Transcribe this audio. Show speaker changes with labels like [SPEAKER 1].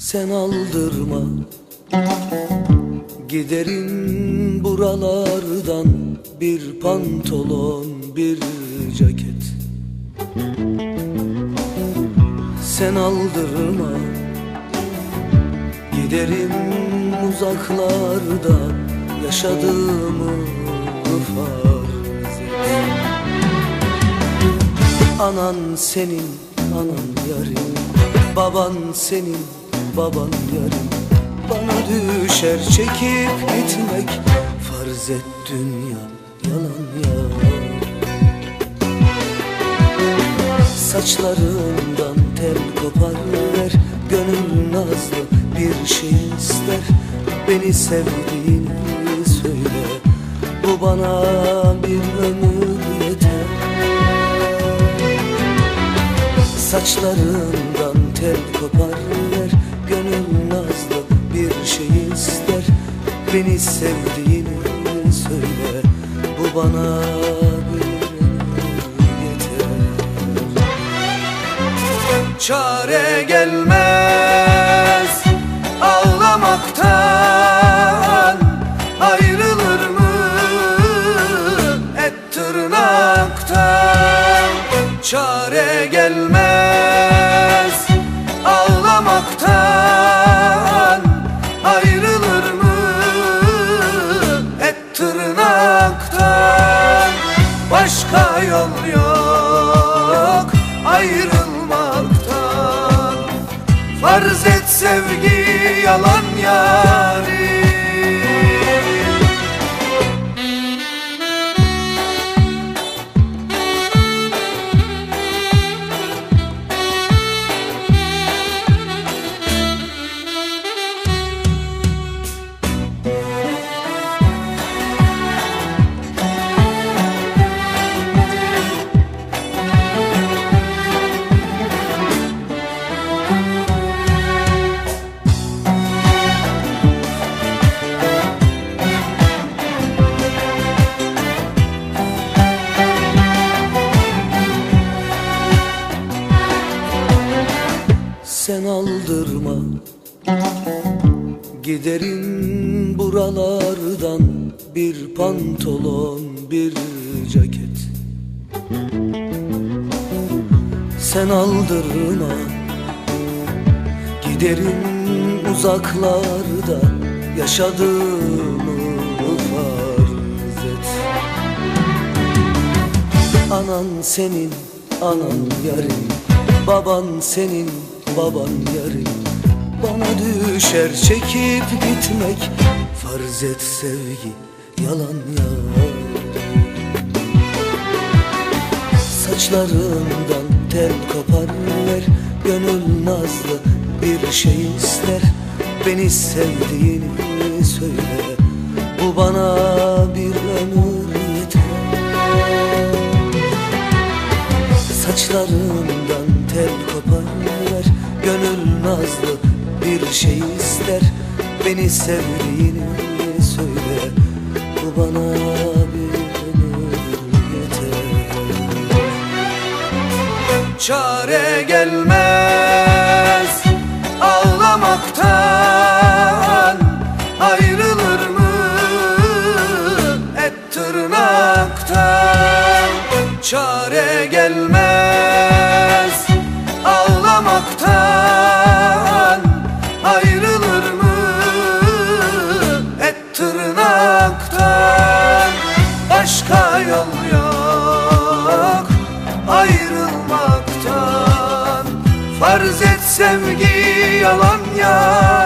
[SPEAKER 1] Sen aldırma. Giderin buralardan Bir pantolon bir ceket. Sen aldırma. Giderim uzaklarda Yaşadığımı farz et. Anan senin, anan yarim. Baban senin, baban yarim Bana düşer çekip gitmek Farz et dünya yalan yar Saçlarından tel kopar ver Gönül nazlı bir şey ister. Beni sevdiğini söyle Bu bana bir ömür yeter. Saçlarından tel kopar Beni sevdiğini söyle. Bu bana yeter. Çare gelmez ağlamaktan. Ayrılır mı et tırnaktan? Çare gelmez ağlamaktan Başka yol yok ayrılmaktan. Farz et sevgi yalan yarim aldırma Giderin buralardan Bir pantolon bir ceket. Sen aldırma. Giderin uzaklarda Yaşadığımı farz et. Anan senin, anan yarim Baban senin, baban yarim Bana düşer çekip gitmek. Farz et sevgi, yalan yar Saçlarından tel kopar ver Gönül nazlı bir şey ister. Beni sevdiğini söyle Bu bana bir ömür yeter. Saçlarından tel kopar Gönül nazlı bir şey ister. Beni sevdiğini söyle Bu bana bir yeter. Çare gelmez ağlamaktan. Ayrılır mı et tırnaktan? Çare gelmez Farz et sevgi yalan ya